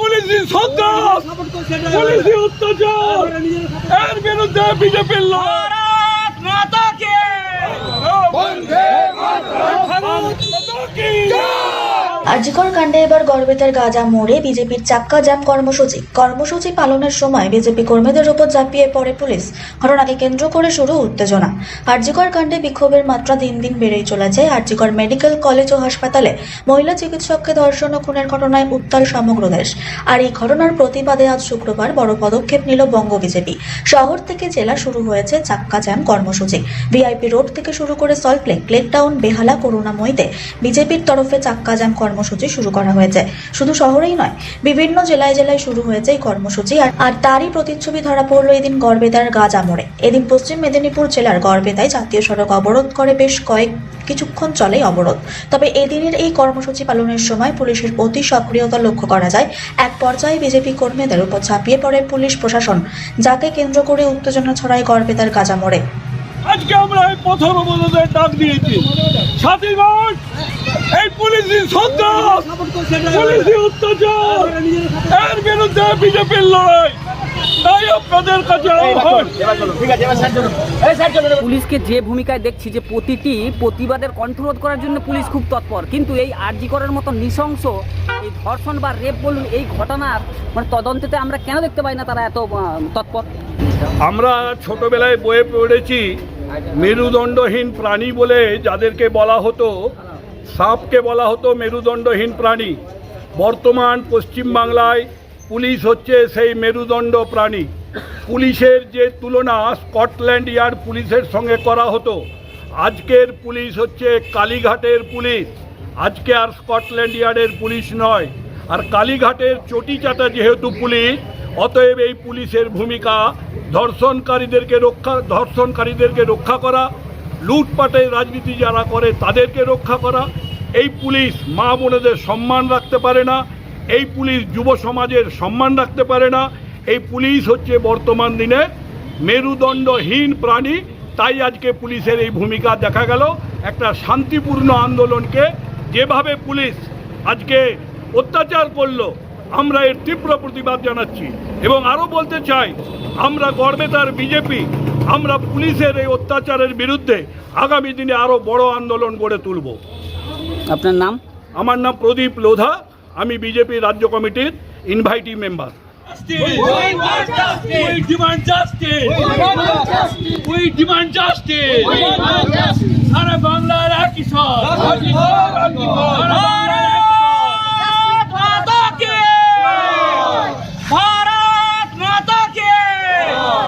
পুলিশি সন্ত্রাস পুলিশি অত্যাচার! বিরুদ্ধে বিজেপির লড়াই! বন্ধে মাতরম! আরজিকর কাণ্ডে এবার গর্বেতার গাজা মোড়ে বিজেপির চাক্কা জ্যাম কর্মসূচি। কর্মসূচি পালনের সময় বিজেপি কর্মীদের উপর ঝাঁপিয়ে পড়ে পুলিশ। ঘটনাকে কেন্দ্র করে শুরু উত্তেজনা। আরজিকর কাণ্ডে বিক্ষোভের মাত্রা দিন দিন বেড়েই চলেছে। আরজিকর মেডিকেল কলেজ ও হাসপাতালে মহিলা চিকিৎসককে ধর্ষণ ও খুনের ঘটনায় উত্তাল সমগ্র দেশ। আর এই ঘটনার প্রতিবাদে আজ শুক্রবার বড় পদক্ষেপ নিল বঙ্গ বিজেপি। শহর থেকে জেলা শুরু হয়েছে চাক্কা জ্যাম কর্মসূচি। ভিআইপি রোড থেকে শুরু করে সল্টলেক লেকটাউন, বেহালা, করুণাময়ীতে বিজেপির তরফে চাক্কা জ্যাম কর্মসূচি শুরু করা হয়েছে। শুধু শহরেই নয়, বিভিন্ন জেলায় জেলায় শুরু হয়েছে এই কর্মসূচি আর তারই প্রতিচ্ছবি ধরা পড়ল এদিন গড়বেতার গাজা মোড়ে। এদিন পশ্চিম মেদিনীপুর জেলার গড়বেতায় জাতীয় সড়ক অবরোধ করে বেশ কয়েক কিছুক্ষণ চলে অবরোধ। তবে এদিনের এই কর্মসূচি পালনের সময় পুলিশের অতি সক্রিয়তা লক্ষ্য করা যায়। এক পর্যায়ে বিজেপি কর্মীদের উপর ঝাঁপিয়ে পড়ে পুলিশ প্রশাসন, যাকে কেন্দ্র করে উত্তেজনা ছড়ায় গড়বেতার গাজা মোড়ে। আজকে আমরা প্রথম অবরোধের ডাক দিয়েছি। এই পুলিশি সন্ত্রাস পুলিশি অত্যাচার! এর বিরুদ্ধে বিজেপির লড়াই। তাই আপনাদের কাছে আহ্বান। পুলিশকে যে ভূমিকায় দেখছি যে প্রতিটি প্রতিবাদের কণ্ঠরোধ করার জন্য পুলিশ খুব তৎপর। কিন্তু এই আরজি করার মতো নৃশংস এই ধর্ষণ বা রেপ বলুন এই ঘটনার মানে তদন্তেতে আমরা কেন দেখতে পাই না তারা এত তৎপর? আমরা ছোটবেলায় বয়ে পড়েছি মেরুদণ্ডহীন প্রাণী বলে যাদেরকে বলা হতো সাপকে বলা হতো মেরুদণ্ডহীন প্রাণী। বর্তমান পশ্চিমবাংলায় পুলিশ হচ্ছে সেই মেরুদণ্ড প্রাণী। পুলিশের যে তুলনা স্কটল্যান্ড ইয়ার্ড পুলিশের সঙ্গে করা হতো। আজকের পুলিশ হচ্ছে কালীঘাটের পুলিশ। আজকে আর স্কটল্যান্ড ইয়ার্ডের পুলিশ নয়। আর কালীঘাটের চটিচাটা যেহেতু পুলিশ, অতএব এই পুলিশের ভূমিকা ধর্ষণকারীদেরকে রক্ষা ধর্ষণকারীদেরকে রক্ষা করা লুটপাটের রাজনীতি যারা করে তাদেরকে রক্ষা করা। এই পুলিশ মা বোনেদের সম্মান রাখতে পারে না। এই পুলিশ যুব সমাজের সম্মান রাখতে পারে না। এই পুলিশ হচ্ছে বর্তমান দিনে মেরুদণ্ডহীন প্রাণী। তাই আজকে পুলিশের এই ভূমিকা দেখা গেল। একটা শান্তিপূর্ণ আন্দোলনকে যেভাবে পুলিশ আজকে অত্যাচার করল আমরা এর তীব্র প্রতিবাদ জানাচ্ছি এবং আরও বলতে চাই আমরা গর্বে তার বিজেপি আমরা পুলিশের এই অত্যাচারের বিরুদ্ধে আগামী দিনে আরও বড় আন্দোলন গড়ে তুলব আপনার নাম আমার নাম প্রদীপ লোধা আমি বিজেপি রাজ্য কমিটির invitee member We want justice. We demand justice. We demand justice. সারা বাংলার একই